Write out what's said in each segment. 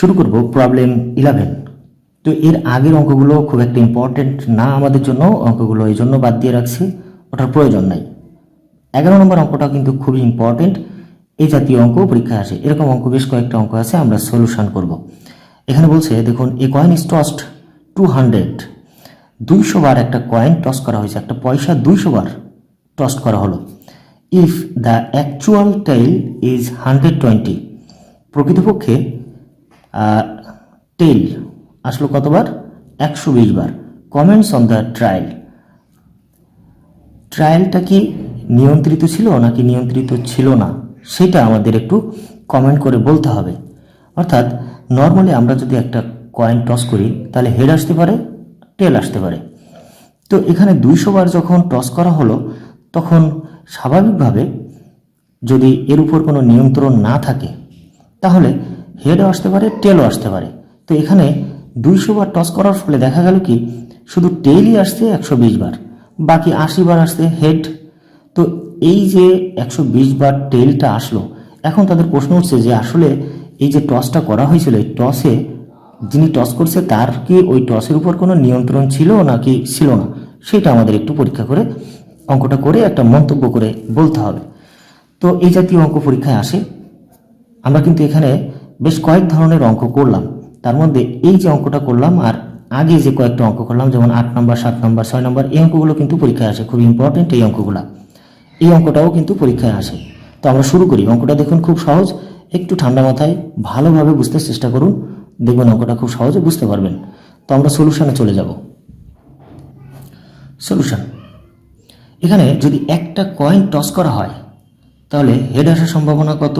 শুরু করব problem eleven তো এর আগের অঙ্কগুলো খুব একটা ইম্পর্টেন্ট না আমাদের জন্য, অঙ্কগুলো এই জন্য বাদ দিয়ে রাখছি, ওটার প্রয়োজন নাই। এগারো নম্বর অঙ্কটা কিন্তু খুবই ইম্পর্টেন্ট এই জাতীয় অঙ্ক পরীক্ষায় আসে। এরকম অঙ্ক বেশ কয়েকটা অঙ্ক আছে, আমরা সলিউশন করব। এখানে বলছে, দেখুন a coin is tossed two hundred দুইশো বার একটা কয়েন টস করা হয়েছে, একটা পয়সা দুইশো বার টস করা হলো। If the actual tail is hundred twenty প্রকৃতপক্ষে টেইল আসলো কতবার? একশো বিশ বার। কমেন্টস অন দ্য ট্রায়াল ট্রায়ালটা কি নিয়ন্ত্রিত ছিল নাকি নিয়ন্ত্রিত ছিল না? সেটা আমাদের একটু কমেন্ট করে বলতে হবে। অর্থাৎ নর্মালি আমরা যদি একটা কয়েন টস করি, তাহলে হেড আসতে পারে টেল আসতে পারে। তো এখানে দুইশো বার যখন টস করা হলো, তখন স্বাভাবিকভাবে যদি এর উপর কোনো নিয়ন্ত্রণ না থাকে, তাহলে হেডও আসতে পারে টেলও আসতে পারে। তো এখানে দুইশো বার টস করার ফলে দেখা গেল কি, শুধু টেলই আসছে একশো বিশ বার, বাকি আশি বার আসছে হেড তো এই যে একশো বিশ বার টেলটা আসলো, এখন তাদের প্রশ্ন উঠছে যে আসলে এই যে টসটা করা হয়েছিল, এই টসে যিনি টস করছে তার কি ওই টসের উপর কোনো নিয়ন্ত্রণ ছিল নাকি ছিল না? সেটা আমাদের একটু পরীক্ষা করে, অঙ্কটা করে একটা মন্তব্য করে বলতে হবে। তো এই জাতীয় অঙ্ক পরীক্ষায় আসে। আমরা কিন্তু এখানে বেশ কয়েক ধরনের অঙ্ক করলাম। তার মধ্যে এই যে অঙ্কটা করলাম আর আগে যে কয়েকটা অঙ্ক করলাম, যেমন আট নম্বর, সাত নম্বর, ছয় নম্বর, এই অঙ্কগুলো কিন্তু পরীক্ষায় আসে। খুব ইম্পর্টেন্ট এই অঙ্কগুলো। এই অঙ্কটাও কিন্তু পরীক্ষায় আসে। তো আমরা শুরু করি। অঙ্কটা দেখুন খুব সহজ। একটু ঠান্ডা মাথায় ভালোভাবে বুঝতে চেষ্টা করুন। দেখবেন অঙ্কটা খুব সহজে বুঝতে পারবেন। তো আমরা সলিউশনে চলে যাব। সলিউশন এখানে যদি একটা কয়েন টস করা হয়, তাহলে হেড আসার সম্ভাবনা কত?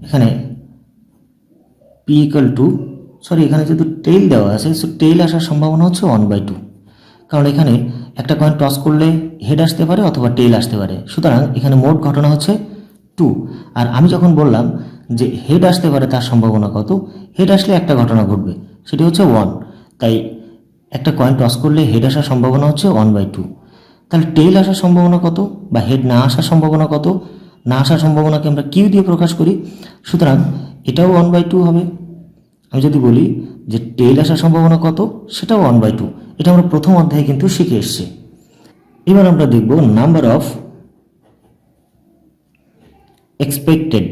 এখানে পি ইকাল টু সরি এখানে যেহেতু টেইল দেওয়া আছে সো টেইল আসার সম্ভাবনা হচ্ছে ওয়ান বাই টু কারণ এখানে একটা কয়েন টস করলে হেড আসতে পারে অথবা টেইল আসতে পারে। সুতরাং এখানে মোট ঘটনা হচ্ছে টু আর আমি যখন বললাম যে হেড আসতে পারে তার সম্ভাবনা কত হেড আসলে একটা ঘটনা ঘটবে, সেটি হচ্ছে ওয়ান তাই একটা কয়েন টস করলে হেড আসার সম্ভাবনা হচ্ছে ওয়ান বাই টু তাহলে টেইল আসার সম্ভাবনা কত বা হেড না আসার সম্ভাবনা কত? না আসার সম্ভাবনাকে আমরা কিউ দিয়ে প্রকাশ করি। সুতরাং এটাও ওয়ান বাই টু হবে। আমি যদি বলি যে টেইল আসার সম্ভাবনা কত, সেটাও ওয়ান বাই টু এটা আমরা প্রথম অধ্যায়ে কিন্তু শিখে এসছি। এবার আমরা দেখব number of expected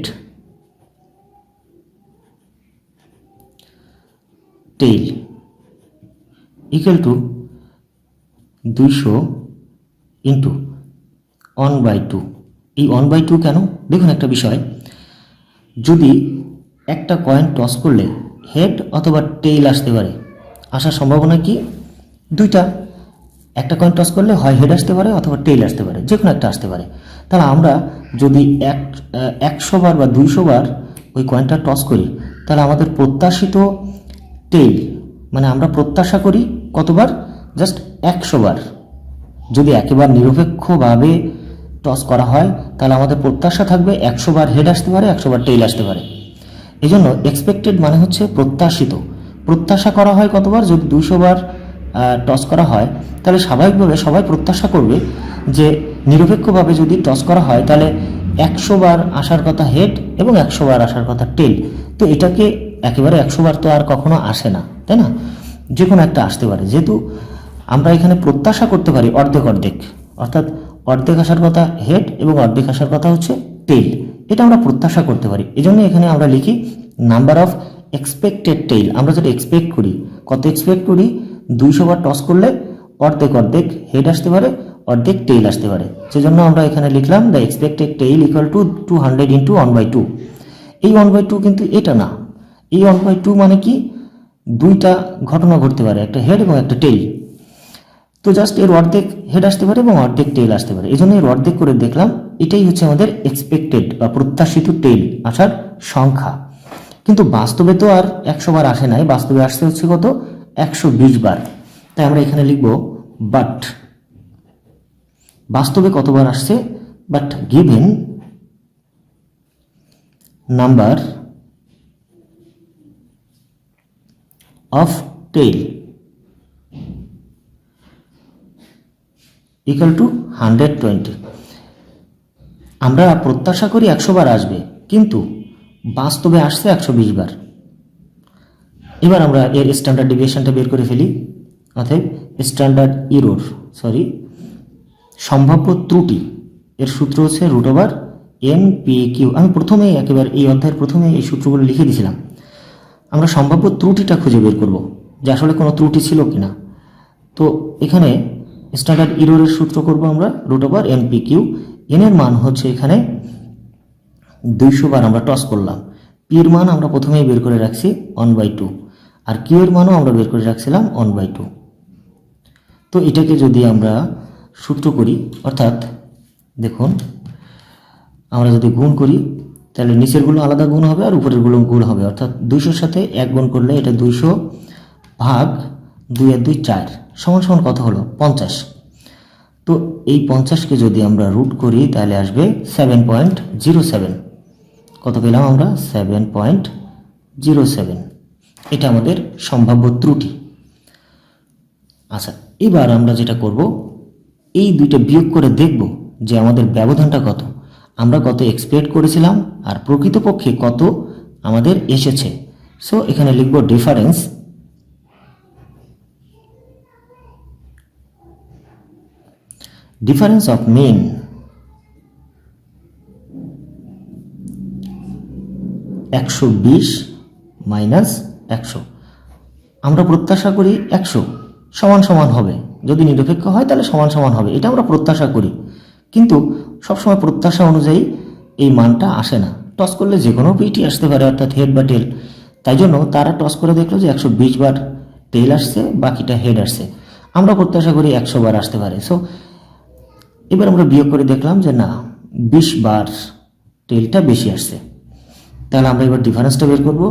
tail equal to দুইশো ইন্টু ওয়ান বাই টু এই ওয়ান বাই টু কেন? দেখুন একটা বিষয়। যদি একটা কয়েন টস করলে হেড অথবা টেইল আসতে পারে, আসার সম্ভাবনা কি? দুইটা। একটা কয়েন টস করলে হয় হেড আসতে পারে অথবা টেইল আসতে পারে যে কোনো একটা আসতে পারে। তাহলে আমরা যদি এক একশো বার বা দুইশো বার ওই কয়েনটা টস করি, তাহলে আমাদের প্রত্যাশিত টেইল মানে আমরা প্রত্যাশা করি কতবার? জাস্ট একশো বার। যদি একেবারে নিরপেক্ষভাবে টস করা হয়, তাহলে আমাদের প্রত্যাশা থাকবে একশো বার হেড আসতে পারে, একশো বার টেইল আসতে পারে। এই জন্য এক্সপেক্টেড মানে হচ্ছে প্রত্যাশিত। প্রত্যাশা করা হয় কতবার? যদি দুশো বার টস করা হয়, তাহলে স্বাভাবিকভাবে সবাই প্রত্যাশা করবে যে নিরপেক্ষভাবে যদি টস করা হয়, তাহলে একশো বার আসার কথা হেড এবং একশো বার আসার কথা টেল তো এটাকে একেবারে একশো বার তো আর কখনো আসে না, তাই না? যে কোনো একটা আসতে পারে। যেহেতু আমরা এখানে প্রত্যাশা করতে পারি অর্ধেক অর্ধেক, অর্থাৎ অর্ধেক আসার কথা হেড এবং অর্ধেক আসার কথা হচ্ছে টেইল এটা আমরা প্রত্যাশা করতে পারি। এই জন্য এখানে আমরা লিখি নাম্বার অফ এক্সপেক্টেড টেইল আমরা যেটা এক্সপেক্ট করি, কত এক্সপেক্ট করি? দুইশো বার টস করলে অর্ধেক অর্ধেক হেড আসতে পারে, অর্ধেক টেইল আসতে পারে। সেজন্য আমরা এখানে লিখলাম the expected tail equal to two hundred into one by two এই ওয়ান বাই টু কিন্তু এটা না। এই ওয়ান বাই টু মানে কি? দুইটা ঘটনা ঘটতে পারে, একটা হেড এবং একটা টেইল তো জাস্ট এর অর্ধেক হেড আসতে পারে এবং অর্ধেক টেইল আসতে পারে। এই জন্য এর অর্ধেক করে দেখলাম, এটাই হচ্ছে আমাদের এক্সপেক্টেড বা প্রত্যাশিত টেইল আসার সংখ্যা। কিন্তু বাস্তবে তো আর একশো বার আসে নাই, বাস্তবে আসতে হচ্ছে কত? একশো বিশ বার। তাই আমরা এখানে লিখব বাট বাস্তবে কতবার আসছে? But given number of tail equal to hundred twenty আমরা প্রত্যাশা করি একশো বার আসবে, কিন্তু বাস্তবে আসছে একশো বিশ বার। এবার আমরা এর স্ট্যান্ডার্ড ডিভিয়েশনটা বের করে ফেলি, অতএব স্ট্যান্ডার্ড ইরোর সরি সম্ভাব্য ত্রুটি, এর সূত্র হচ্ছে root over N P Q আমি প্রথমেই একেবারে এই অধ্যায়ের প্রথমে এই সূত্রগুলো লিখে দিয়েছিলাম। আমরা সম্ভাব্য ত্রুটিটা খুঁজে বের করব, যে আসলে কোনো ত্রুটি ছিল কি না তো এখানে স্ট্যান্ডার্ড ইরোরের সূত্র করব আমরা root over N P Q মান হচ্ছে এখানে দুইশো বার আমরা টস করলাম। পির মান আমরা প্রথমেই বের করে রাখছি ওয়ান বাই টু আর কিউ এর মানও আমরা বের করে রাখছিলাম ওয়ান বাই টু তো এটাকে যদি আমরা সূত্র করি, অর্থাৎ দেখুন, আমরা যদি গুণ করি, তাহলে নিচেরগুলো আলাদা গুণ হবে আর উপরেরগুলো গুণ হবে। অর্থাৎ দুইশোর সাথে এক গুণ করলে এটা দুইশো ভাগ দুই আর দুই চার। সমান সমান কত হলো? পঞ্চাশ। তো এই পঞ্চাশকে যদি আমরা রুট করি, তাহলে আসবে সেভেন পয়েন্ট জিরো সেভেন কত পেলাম আমরা? সেভেন পয়েন্ট জিরো সেভেন এটা আমাদের সম্ভাব্য ত্রুটি। আচ্ছা এবার আমরা যেটা করব, এই দুইটা বিয়োগ করে দেখব যে আমাদের ব্যবধানটা কত। আমরা কত এক্সপেক্ট করেছিলাম, আর প্রকৃতপক্ষে কত আমাদের এসেছে। সো এখানে লিখব ডিফারেন্স ডিফারেন্স অফ মেন একশো বিশ মাইনাস একশো। আমরা প্রত্যাশা করি একশো সমান সমান হবে। যদি নিরপেক্ষ হয় তাহলে সমান সমান হবে। এটা আমরা প্রত্যাশা করি। কিন্তু সবসময় প্রত্যাশা অনুযায়ী এই মানটা আসে না। টস করলে যে কোনো পিটি আসতে পারে, অর্থাৎ হেড বা টেল তাই জন্য তারা টস করে দেখল যে একশো বিশ বার টেল আসছে, বাকিটা হেড আসছে। আমরা প্রত্যাশা করি একশো বার আসতে পারে। সো এবার আমরা বিয়োগ করে দেখলাম যে না, বিশ বার টেলটা বেশি আসছে। তাহলে আমরা এবার ডিফারেন্সটা বের করব।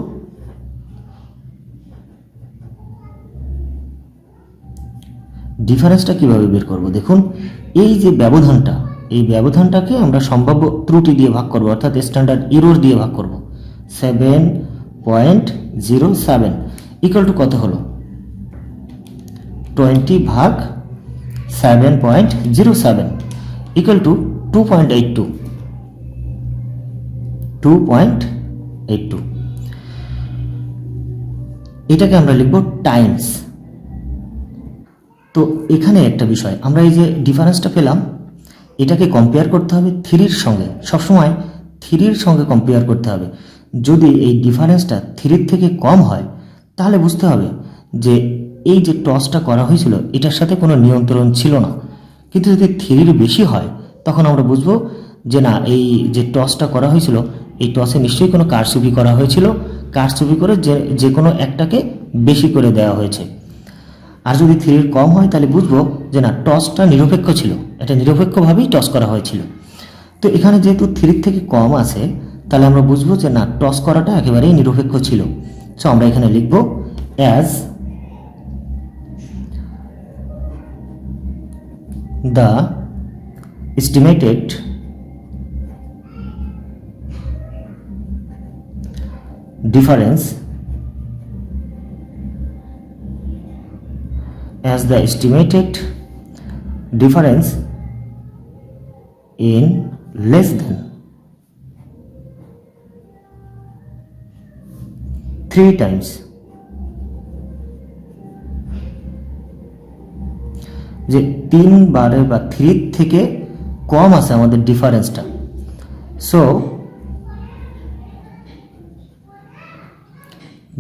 ডিফারেন্সটা কীভাবে বের করব? দেখুন, এই যে ব্যবধানটা, এই ব্যবধানটাকে আমরা সম্ভাব্য ত্রুটি দিয়ে ভাগ করব, অর্থাৎ স্ট্যান্ডার্ড ইরোর দিয়ে ভাগ করব। Seven point zero seven equal to কত হলো? টোয়েন্টি ভাগ seven point zero seven two point eight two এটাকে আমরা লিখব টাইমস তো এখানে একটা বিষয়, আমরা এই যে ডিফারেন্সটা পেলাম, এটাকে কম্পেয়ার করতে হবে থ্রির সঙ্গে। সবসময় থ্রির সঙ্গে কম্পেয়ার করতে হবে। যদি এই ডিফারেন্সটা থ্রির থেকে কম হয়, তাহলে বুঝতে হবে যে এই যে টসটা করা হয়েছিল, এটার সাথে কোনো নিয়ন্ত্রণ ছিল না। কিন্তু যদি থ্রির বেশি হয়, তখন আমরা বুঝব যে না, এই যে টসটা করা হয়েছিল, এই টসে নিশ্চয়ই কোনো কারচুপি করা হয়েছিল। কারচুপি করে যে যে কোনো একটাকে বেশি করে দেওয়া হয়েছে। আর যদি থ্রির কম হয়, তাহলে বুঝব যে না, টসটা নিরপেক্ষ ছিল। এটা নিরপেক্ষভাবেই টস করা হয়েছিল। তো এখানে যেহেতু থ্রির থেকে কম আছে, তাহলে আমরা বুঝব যে না, টস করাটা একেবারেই নিরপেক্ষ ছিল। সো আমরা এখানে লিখব as the estimated difference as the estimated difference in less than three times যে তিন বারে বা থ্রি থেকে কম আছে আমাদের ডিফারেন্সটা so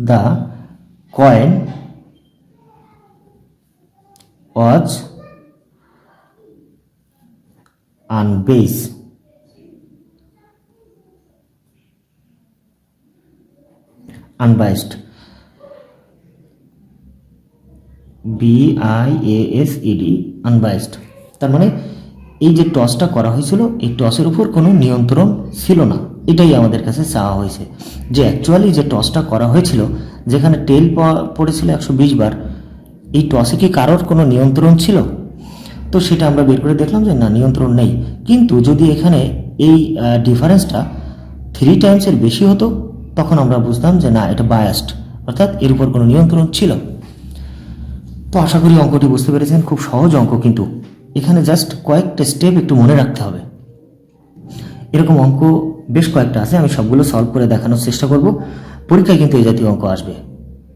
the coin was unbias unbiased B I A S E D unbiased তার মানে এই যে টসটা করা হয়েছিল, এই টসের উপর কোনো নিয়ন্ত্রণ ছিল না। এটাই আমাদের কাছে চাওয়া হয়েছে। যে অ্যাকচুয়ালি যে টসটা করা হয়েছিল, যেখানে টেল পড়েছিল একশো বিশ বার, এই টসে কি কারোর কোনো নিয়ন্ত্রণ ছিল? তো সেটা আমরা বের করে দেখলাম যে না, নিয়ন্ত্রণ নেই। কিন্তু যদি এখানে এই ডিফারেন্সটা থ্রি টাইমসের বেশি হতো, তখন আমরা বুঝতাম যে না, এটা বায়াসড অর্থাৎ এর উপর কোনো নিয়ন্ত্রণ ছিল। তো আশা করি অঙ্কটি বুঝতে পেরেছেন, খুব সহজ অঙ্ক কিন্তু। এখানে জাস্ট কয়েকটা স্টেপ একটু মনে রাখতে হবে। এরকম অঙ্ক বেশ কয়েকটা আছে, আমি সবগুলো সলভ করে দেখানোর চেষ্টা করব। পরীক্ষায় কিন্তু এই জাতীয় অঙ্ক আসবে।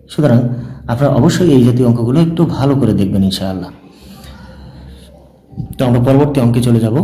সুতরাং আপনারা অবশ্যই এই জাতীয় অঙ্কগুলো একটু ভালো করে দেখবেন ইনশাআল্লাহ। তো আমরা পরবর্তী অঙ্কে চলে যাব।